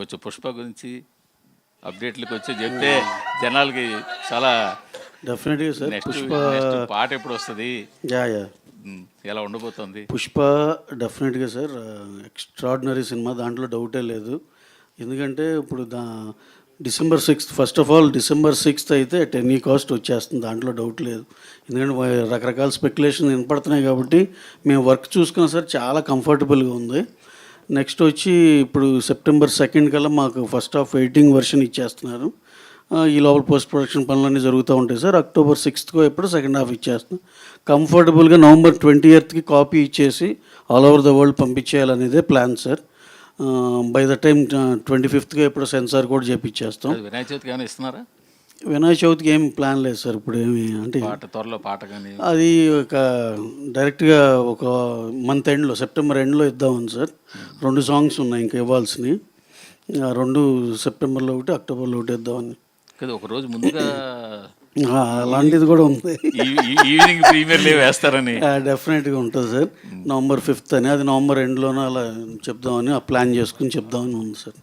కొంచెం పుష్ప గురించి అప్డేట్లకు వచ్చి చెప్తే జనాలకి చాలా డెఫినెట్గా సార్ పుష్ప పాట ఎప్పుడు వస్తుంది? Yeah yeah. ఎలా ఉండబోతుంది? పుష్ప డెఫినెట్గా సార్ ఎక్స్ట్రాడినరీ సినిమా దాంట్లో డౌటే లేదు. ఎందుకంటే ఇప్పుడు దా December sixth first of all December sixth అయితే టెన్ ఈ కాస్ట్ వచ్చేస్తుంది దాంట్లో డౌట్ లేదు. ఎందుకంటే రకరకాల స్పెక్యులేషన్ వినపడుతున్నాయి కాబట్టి మేము వర్క్ చూసుకున్నా సార్ చాలా కంఫర్టబుల్గా ఉంది. నెక్స్ట్ వచ్చి ఇప్పుడు సెప్టెంబర్ సెకండ్ కల్లా మాకు ఫస్ట్ హాఫ్ ఎయిటింగ్ వర్షన్ ఇచ్చేస్తున్నారు. ఈ లోపల పోస్ట్ ప్రొడక్షన్ పనులన్నీ జరుగుతూ ఉంటాయి సార్. అక్టోబర్ సిక్స్త్కో ఎప్పుడు సెకండ్ హాఫ్ ఇచ్చేస్తాం కంఫర్టబుల్గా నవంబర్ ట్వంటీ ఎయిత్కి కాపీ ఇచ్చేసి all over the world పంపించేయాలనేదే plan sir. By the time twenty ఫిఫ్త్గా ఎప్పుడు సెన్సార్ కూడా చేపించేస్తాం వినాయక చవితికి ఏమైనా ఇస్తున్నారా? వినాయక చవితికి ఏం ప్లాన్ లేదు సార్ ఇప్పుడు ఏమి అంటే పాట త్వరలో పాట కానీ. అది ఒక డైరెక్ట్గా ఒక మంత్ ఎండ్లో సెప్టెంబర్ ఎండ్లో ఇద్దామని సార్. రెండు సాంగ్స్ ఉన్నాయి ఇంకా ఇవ్వాల్సినవి. ఆ రెండు సెప్టెంబర్లో ఒకటి అక్టోబర్లో ఒకటి ఇద్దామని. కదా ఒక రోజు ముందుగా ఆ, అలాంటిది కూడా ఉంది. ఈవినింగ్ ప్రీమియర్ లీవ్ వేస్తారని. డెఫినెట్గా ఉంటుంది సార్. నవంబర్ ఫిఫ్త్ అని అది నవంబర్ ఎండ్లోనే అలా చెప్దామని ఆ ప్లాన్ చేసుకుని చెప్దామని ఉంది సార్.